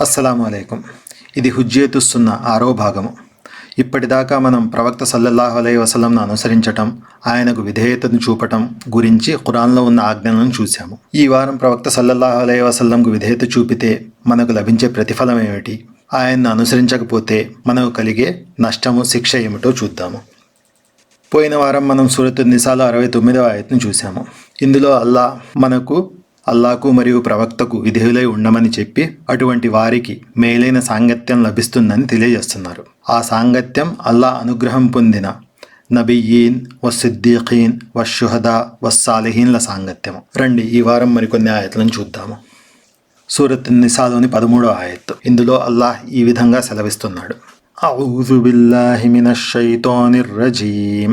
అస్సలాము అలైకుం ఇది హుజ్జేతుస్తున్న ఆరో భాగము. ఇప్పటిదాకా మనం ప్రవక్త సల్లల్లాహు అలై వసలంను అనుసరించటం ఆయనకు విధేయతను చూపటం గురించి ఖురాన్లో ఉన్న ఆజ్ఞలను చూశాము. ఈ వారం ప్రవక్త సల్లల్లాహు అలై వసల్లంకు విధేయత చూపితే మనకు లభించే ప్రతిఫలం ఏమిటి? ఆయన్ను అనుసరించకపోతే మనకు కలిగే నష్టము శిక్ష ఏమిటో చూద్దాము. పోయిన వారం మనం సూరత్ నిసాలో అరవై తొమ్మిదవ ఆయత్ను చూసాము ఇందులో అల్లా మనకు అల్లాకు మరియు ప్రవక్తకు విధేయులై ఉండమని చెప్పి అటువంటి వారికి మేలైన సాంగత్యం లభిస్తుందని తెలియజేస్తున్నారు ఆ సాంగత్యం అల్లా అనుగ్రహం పొందిన నబియీన్ వసిద్దీఖీన్ వషుహదా వస్సాలిహీన్ల సాంగత్యం రండి ఈ వారం మరికొన్ని ఆయతలను చూద్దాము సూరత్ నిసాలోని పదమూడో ఆయత్తు ఇందులో అల్లాహ్ ఈ విధంగా సెలవిస్తున్నాడు أعوذ بالله من الشيطان الرجيم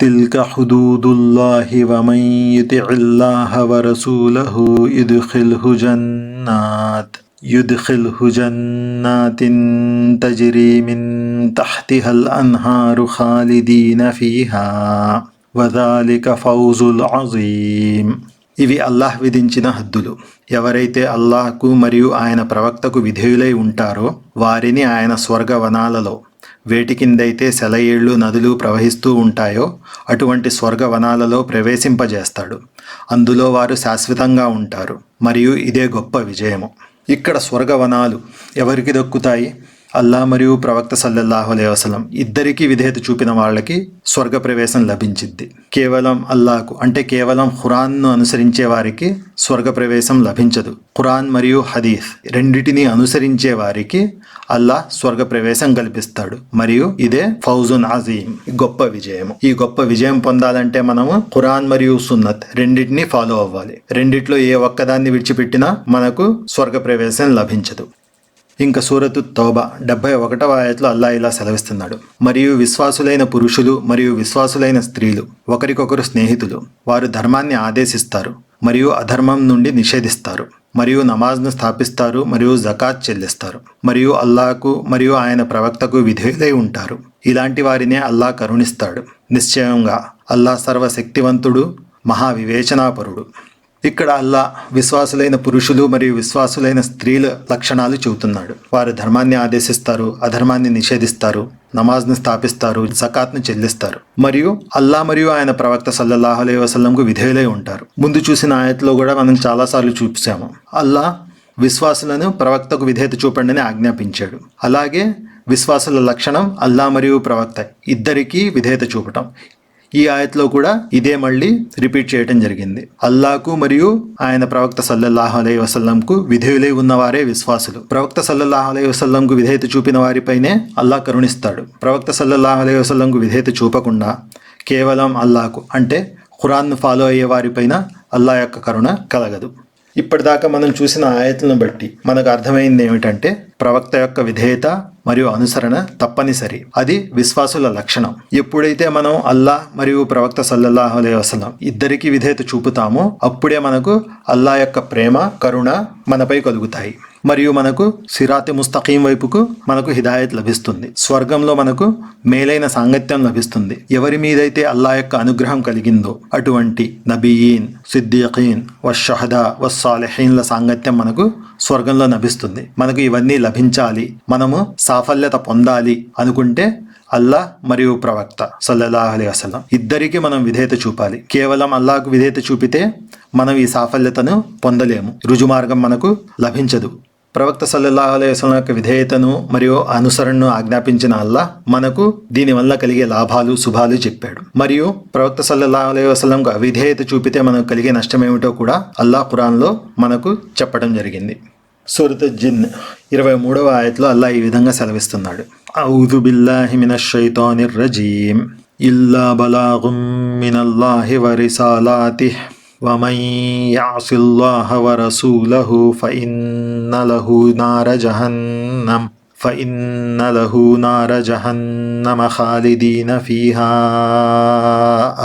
تلك حدود الله ومن يطع الله ورسوله يدخله جنات يدخله جنات تجري من تحتها الأنهار خالدين فيها وذلك فوز العظيم ఇవి అల్లాహ్ విధించిన హద్దులు ఎవరైతే అల్లాహ్కు మరియు ఆయన ప్రవక్తకు విధేయులై ఉంటారో వారిని ఆయన స్వర్గ వనాలలో వేటి కిందైతే సెలయేళ్ళు నదులు ప్రవహిస్తూ ఉంటాయో అటువంటి స్వర్గ వనాలలో ప్రవేశింపజేస్తాడు. అందులో వారు శాశ్వతంగా ఉంటారు. మరియు ఇదే గొప్ప విజయము. ఇక్కడ స్వర్గవనాలు ఎవరికి దక్కుతాయి? అల్లా మరియు ప్రవక్త సల్లల్లాహు అలైహి వసలం ఇద్దరికీ విధేయత చూపిన వాళ్ళకి స్వర్గ ప్రవేశం లభించింది కేవలం అల్లాకు అంటే కేవలం ఖురాన్ను అనుసరించే వారికి స్వర్గ ప్రవేశం లభించదు. ఖురాన్ మరియు హదీఫ్ రెండిటిని అనుసరించే వారికి అల్లాహ్ స్వర్గ ప్రవేశం కల్పిస్తాడు. మరియు ఇదే ఫౌజున్ అజీం గొప్ప విజయం ఈ గొప్ప విజయం పొందాలంటే మనము ఖురాన్ మరియు సున్నత్ రెండింటిని ఫాలో అవ్వాలి. రెండిట్లో ఏ ఒక్కదాన్ని విడిచిపెట్టినా మనకు స్వర్గ ప్రవేశం లభించదు. ఇంకా సూరతు తోబా డెబ్బై ఒకటవ ఆయతలో అల్లా ఇలా సెలవిస్తున్నాడు. మరియు విశ్వాసులైన పురుషులు మరియు విశ్వాసులైన స్త్రీలు ఒకరికొకరు స్నేహితులు వారు ధర్మాన్ని ఆదేశిస్తారు మరియు అధర్మం నుండి నిషేధిస్తారు మరియు నమాజ్ను స్థాపిస్తారు మరియు జకాత్ చెల్లిస్తారు మరియు అల్లాకు మరియు ఆయన ప్రవక్తకు విధేయులై ఉంటారు. ఇలాంటి వారినే అల్లా కరుణిస్తాడు. నిశ్చయంగా అల్లా సర్వశక్తివంతుడు మహావివేచనాపరుడు. ఇక్కడ అల్లా విశ్వాసులైన పురుషులు మరియు విశ్వాసులైన స్త్రీల లక్షణాలు చెబుతున్నాడు. వారు ధర్మాన్ని ఆదేశిస్తారు అధర్మాన్ని నిషేధిస్తారు నమాజ్ను స్థాపిస్తారు జకాత్ను చెల్లిస్తారు. మరియు అల్లా మరియు ఆయన ప్రవక్త సల్లల్లాహు అలైహి వసల్లంకు విధేయులై ఉంటారు. ముందు చూసిన ఆయతలో కూడా మనం చాలాసార్లు చూసాము. అల్లా విశ్వాసులను ప్రవక్తకు విధేయత చూపండి అని ఆజ్ఞాపించాడు. అలాగే విశ్వాసుల లక్షణం అల్లా మరియు ప్రవక్త ఇద్దరికీ విధేయత చూపటం. ఈ ఆయత్లో కూడా ఇదే మళ్ళీ రిపీట్ చేయడం జరిగింది. అల్లాకు మరియు ఆయన ప్రవక్త సల్లల్లాహు అలై వసల్లంకు విధేయులై ఉన్నవారే విశ్వాసులు. ప్రవక్త సల్లల్లాహు అలై వసల్లంకు విధేయత చూపిన వారిపైనే అల్లా కరుణిస్తాడు. ప్రవక్త సల్లల్లాహు అలై వసల్లంకు విధేయత చూపకుండా కేవలం అల్లాకు అంటే ఖురాన్ను ఫాలో అయ్యే వారిపైన అల్లా యొక్క కరుణ కలగదు. ఇప్పటిదాకా మనం చూసిన ఆయతలను బట్టి మనకు అర్థమైంది ఏమిటంటే ప్రవక్త యొక్క విధేయత మరియు అనుసరణ తప్పనిసరి. అది విశ్వాసుల లక్షణం. ఎప్పుడైతే మనం అల్లా మరియు ప్రవక్త సల్లల్లాహు అలైహి వసల్లం ఇద్దరికి విధేయత చూపుతామో అప్పుడే మనకు అల్లా యొక్క ప్రేమ కరుణ మనపై కలుగుతాయి. మరియు మనకు సిరాతి ముస్తకీం వైపుకు మనకు హిదాయత్ లభిస్తుంది. స్వర్గంలో మనకు మేలైన సాంగత్యం లభిస్తుంది. ఎవరి మీదైతే అల్లా యొక్క అనుగ్రహం కలిగిందో అటువంటి నబీయీన్ సిద్దీఖీన్ వషహదా వస్సాలెహీన్ల సాంగత్యం మనకు స్వర్గంలో లభిస్తుంది మనకు ఇవన్నీ లభించాలి. మనము సాఫల్యత పొందాలి అనుకుంటే అల్లా మరియు ప్రవక్త సల్లల్లాహు అలీ వసలం ఇద్దరికి మనం విధేయత చూపాలి. కేవలం అల్లాకు విధేయత చూపితే మనం ఈ సాఫల్యతను పొందలేము. రుజుమార్గం మనకు లభించదు. ప్రవక్త సల్లల్లాహు అలైవలం యొక్క విధేయతను మరియు అనుసరణను ఆజ్ఞాపించిన అల్లా మనకు దీనివల్ల కలిగే లాభాలు శుభాలు చెప్పాడు. మరియు ప్రవక్త సల్లల్లాహు అలైహి వసల్లంకు అవిధేయత చూపితే మనకు కలిగే నష్టం ఏమిటో కూడా అల్లా ఖురాన్లో మనకు చెప్పడం జరిగింది. సూరత్ జిన్ ఇరవై మూడవ ఆయతలో అల్లా ఈ విధంగా సెలవిస్తున్నాడు. ఔదు బిల్లాహి మినష్ రజీం ఇల్లా బలాగుం మినల్లాహి వరిసాలాతిహ్. ومن يعص الله ورسوله فإن له نار جهنم فإن له نار جهنم خالدين فيها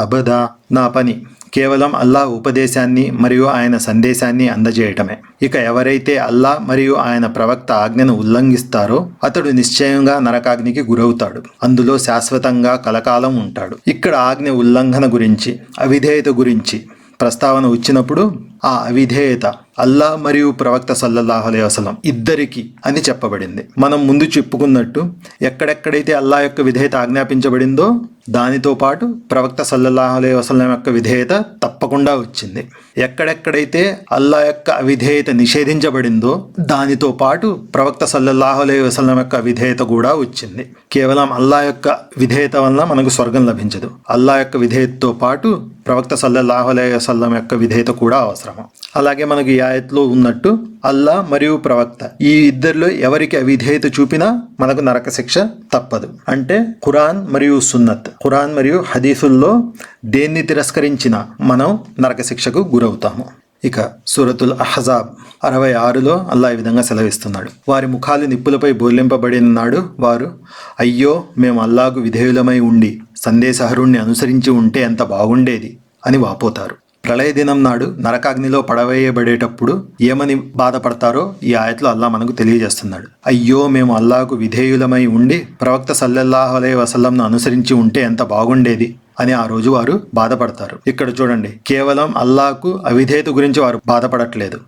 أبدا నా పని కేవలం అల్లాహ్ ఉపదేశాన్ని మరియు ఆయన సందేశాన్ని అందజేయటమే ఇక ఎవరైతే అల్లాహ్ మరియు ఆయన ప్రవక్త ఆజ్ఞను ఉల్లంఘిస్తారో అతడు నిశ్చయంగా నరకాగ్నికి గురవుతాడు అందులో శాశ్వతంగా కలకాలం ఉంటాడు ఇక్కడ ఆజ్ఞ ఉల్లంఘన గురించి అవిధేయత గురించి ప్రస్తావన వచ్చినప్పుడు ఆ అవిధేయత అల్లా మరియు ప్రవక్త సల్లల్లాహు అలైహి ఇద్దరికి అని చెప్పబడింది. మనం ముందు చెప్పుకున్నట్టు ఎక్కడెక్కడైతే అల్లా యొక్క విధేయత ఆజ్ఞాపించబడిందో దానితో పాటు ప్రవక్త సల్లల్లాహు వసలం యొక్క విధేయత తప్పకుండా వచ్చింది. ఎక్కడెక్కడైతే అల్లా యొక్క అవిధేయత నిషేధించబడిందో దానితో పాటు ప్రవక్త సల్లల్లాహు అలైహి యొక్క విధేయత కూడా వచ్చింది. కేవలం అల్లా యొక్క విధేయత వల్ల మనకు స్వర్గం లభించదు. అల్లా యొక్క విధేయతతో పాటు ప్రవక్త సల్లల్లాహు అలైహి యొక్క విధేయత కూడా అవసరము. అలాగే మనకు ఆయత్లో ఉన్నట్టు అల్లా మరియు ప్రవక్త. ఈ ఇద్దరిలో ఎవరికి అవిధేయత చూపినా మనకు నరక శిక్ష తప్పదు. అంటే ఖురాన్ మరియు సున్నత్. ఖురాన్ మరియు హదీసుల్లో దేన్ని తిరస్కరించినా మనం నరక శిక్షకు గురవుతాము. ఇక సూరతుల్ అహజాబ్ అరవై ఆరులో అల్లా ఈ విధంగా సెలవిస్తున్నాడు. వారి ముఖాలు నిప్పులపై బోర్లింపబడిన నాడు వారు అయ్యో మేము అల్లాకు విధేయులమై ఉండి సందేశహరుణ్ణి అనుసరించి ఉంటే ఎంత బాగుండేది అని వాపోతారు. ప్రళయ దినం నాడు నరకాగ్నిలో పడవేయబడేటప్పుడు ఏమని బాధపడతారో ఈ ఆయతలో అల్లా మనకు తెలియజేస్తున్నాడు. అయ్యో మేము అల్లాకు విధేయులమై ఉండి ప్రవక్త సల్లల్లాహు అలైహి వసల్లంను అనుసరించి ఉంటే ఎంత బాగుండేది అని ఆ రోజు వారు బాధపడతారు. ఇక్కడ చూడండి కేవలం అల్లాకు అవిధేయత గురించి వారు బాధపడట్లేదు.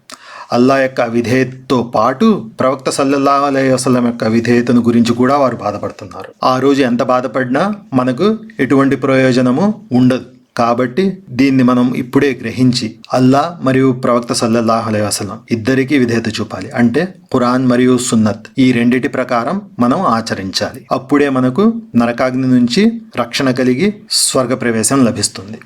అల్లా యొక్క అవిధేయతతో పాటు ప్రవక్త సల్లల్లాహు అలైహి వసలం యొక్క అవిధేయతను గురించి కూడా వారు బాధపడుతున్నారు. ఆ రోజు ఎంత బాధపడినా మనకు ఎటువంటి ప్రయోజనము ఉండదు. కాబట్టి దీన్ని మనం ఇప్పుడే గ్రహించి అల్లా మరియు ప్రవక్త సల్లల్లాహు అలై వసలం ఇద్దరికీ విధేయత చూపాలి. అంటే ఖురాన్ మరియు సున్నత్ ఈ రెండిటి ప్రకారం మనం ఆచరించాలి. అప్పుడే మనకు నరకాగ్ని నుంచి రక్షణ కలిగి స్వర్గ ప్రవేశం లభిస్తుంది.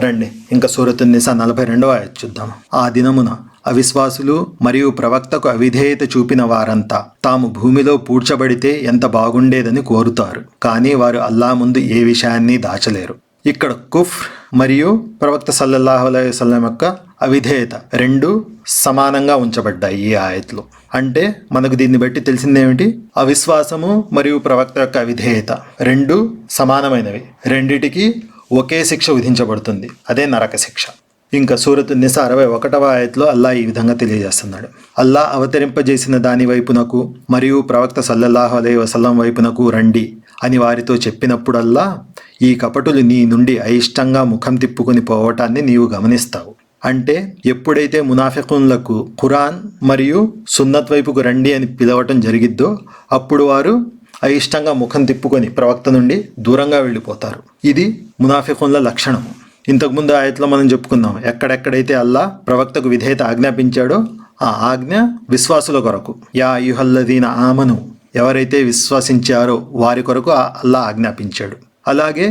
రండి ఇంకా సూరత్ నిసా నలభై రెండవ ఆయత్ చూద్దాం. ఆ దినమున అవిశ్వాసులు మరియు ప్రవక్తకు అవిధేయత చూపిన వారంతా తాము భూమిలో పూడ్చబడితే ఎంత బాగుండేదని కోరుతారు. కానీ వారు అల్లా ముందు ఏ విషయాన్ని దాచలేరు. ఇక్కడ కుఫ్ మరియు ప్రవక్త సల్లల్లాహు అలైహి యొక్క అవిధేయత రెండు సమానంగా ఉంచబడ్డాయి ఈ ఆయత్లో అంటే మనకు దీన్ని బట్టి తెలిసిందేమిటి? అవిశ్వాసము మరియు ప్రవక్త యొక్క అవిధేయత రెండు సమానమైనవి. రెండిటికి ఒకే శిక్ష విధించబడుతుంది. అదే నరక శిక్ష. ఇంకా సూరత్ నిస అరవై ఒకటవ ఆయత్లో అల్లా ఈ విధంగా తెలియజేస్తున్నాడు. అల్లా అవతరింపజేసిన దాని వైపునకు మరియు ప్రవక్త సల్లల్లాహు అలై వసల్లం వైపునకు రండి అని వారితో చెప్పినప్పుడల్లా ఈ కపటులు నీ నుండి అయిష్టంగా ముఖం తిప్పుకుని పోవటాన్ని నీవు గమనిస్తావు. అంటే ఎప్పుడైతే మునాఫికున్లకు ఖురాన్ మరియు సున్నత్ వైపుకు రండి అని పిలవటం జరిగిద్దో అప్పుడు వారు అయిష్టంగా ముఖం తిప్పుకొని ప్రవక్త నుండి దూరంగా వెళ్ళిపోతారు. ఇది మునాఫికున్ల లక్షణం. ఇంతకుముందు ఆయతలో మనం చెప్పుకుందాం ఎక్కడెక్కడైతే అల్లా ప్రవక్తకు విధేయత ఆజ్ఞాపించాడో ఆ ఆజ్ఞ విశ్వాసుల కొరకు. యా యుహల్లదీన ఆమను ఎవరైతే విశ్వసించారో వారి కొరకు ఆ అల్లా ఆజ్ఞాపించాడు. అలాగే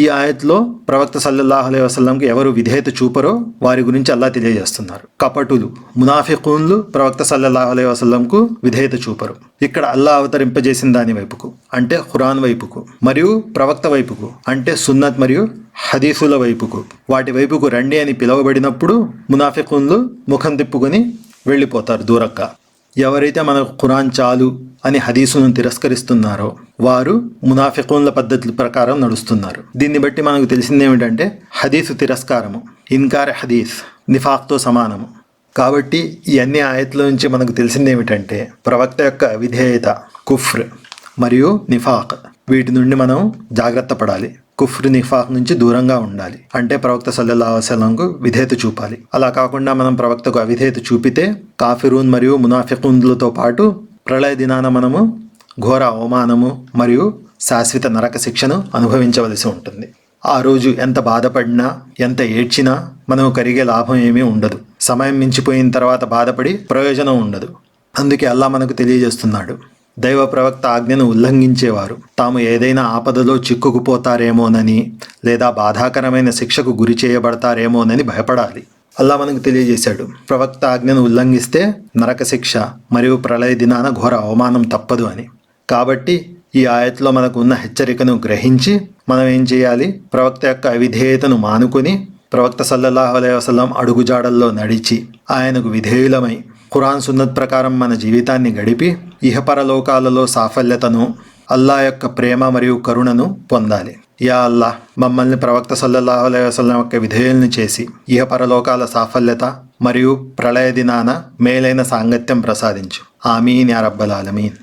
ఈ ఆయత్లో ప్రవక్త సల్లల్లాహు అలై వసల్లంకి ఎవరు విధేయత చూపరో వారి గురించి అల్లా తెలియజేస్తున్నారు. కపటులు మునాఫికూన్లు ప్రవక్త సల్లల్లాహు అలై వసల్లంకు విధేయత చూపరు. ఇక్కడ అల్లా అవతరింపజేసిన దాని వైపుకు అంటే ఖురాన్ వైపుకు మరియు ప్రవక్త వైపుకు అంటే సున్నత్ మరియు హదీసుల వైపుకు వాటి వైపుకు రండి అని పిలువబడినప్పుడు మునాఫికూన్లు ముఖం తిప్పుకొని వెళ్ళిపోతారు దూరంగా. ఎవరైతే మనకు ఖురాన్ చాలు అని హదీసులను తిరస్కరిస్తున్నారో వారు మునాఫికోన్ల పద్ధతుల ప్రకారం నడుస్తున్నారు. దీన్ని బట్టి మనకు తెలిసింది ఏమిటంటే హదీసు తిరస్కారము ఇన్కార్ హదీస్ నిఫాక్తో సమానము. కాబట్టి ఈ అన్ని ఆయతల నుంచి మనకు తెలిసింది ఏమిటంటే ప్రవక్త యొక్క విధేయత కుఫ్ర్ మరియు నిఫాక్. వీటి నుండి మనం జాగ్రత్త పడాలి. కుఫ్ర్ నిఫాక్ నుంచి దూరంగా ఉండాలి. అంటే ప్రవక్త సల్లల్లా వసలంకు విధేయత చూపాలి. అలా కాకుండా మనం ప్రవక్తకు అవిధేయత చూపితే కాఫిరూన్ మరియు మునాఫికుందులతో పాటు ప్రళయ దినాన మనము ఘోర అవమానము మరియు శాశ్వత నరక శిక్షను అనుభవించవలసి ఉంటుంది. ఆ రోజు ఎంత బాధపడినా ఎంత ఏడ్చినా మనకు కరిగే లాభం ఏమీ ఉండదు. సమయం మించిపోయిన తర్వాత బాధపడి ప్రయోజనం ఉండదు. అందుకే అల్లా మనకు తెలియజేస్తున్నాడు. దైవ ప్రవక్త ఆజ్ఞను ఉల్లంఘించేవారు. తాము ఏదైనా ఆపదలో చిక్కుకుపోతారేమోనని లేదా బాధాకరమైన శిక్షకు గురి చేయబడతారేమోనని భయపడాలి. అల్లా మనకు తెలియజేశాడు. ప్రవక్త ఆజ్ఞను ఉల్లంఘిస్తే నరక శిక్ష మరియు ప్రళయ దినాన ఘోర అవమానం తప్పదు అని. కాబట్టి ఈ ఆయత్లో మనకు ఉన్న హెచ్చరికను గ్రహించి మనం ఏం చేయాలి? ప్రవక్త యొక్క అవిధేయతను మానుకుని ప్రవక్త సల్లల్లాహు అలై వసలం అడుగుజాడల్లో నడిచి ఆయనకు విధేయులమై ఖురాన్ సున్నత్ ప్రకారం మన జీవితాన్ని గడిపి ఇహపరలోకాలలో సాఫల్యతను అల్లా యొక్క ప్రేమ మరియు కరుణను పొందాలి. యా అల్లా మమ్మల్ని ప్రవక్త సల్లల్లాహు అలైహి యొక్క విధేయుల్ని చేసి ఇహపరలోకాల సాఫల్యత మరియు ప్రళయ దినాన మేలైన సాంగత్యం ప్రసాదించు. ఆమీన్ యా రబ్బల్ ఆలమీన్.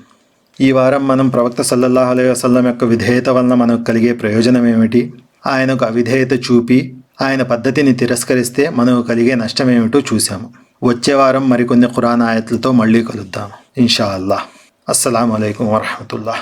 ఈ వారం మనం ప్రవక్త సల్లల్లాహు అలైహి వసల్లం యొక్క విధేయత వలన మనకు కలిగే ప్రయోజనం ఏమిటి? ఆయనకు అవిధేయత చూపి ఆయన పద్ధతిని తిరస్కరిస్తే మనకు కలిగే నష్టం ఏమిటో చూసాము వచ్చే వారం మరికొన్ని ఖురాన్ ఆయత్లతో మళ్ళీ కలుద్దాం. ఇన్షా అల్లాహ్ అస్సలం అయికం వరహమతుల్లా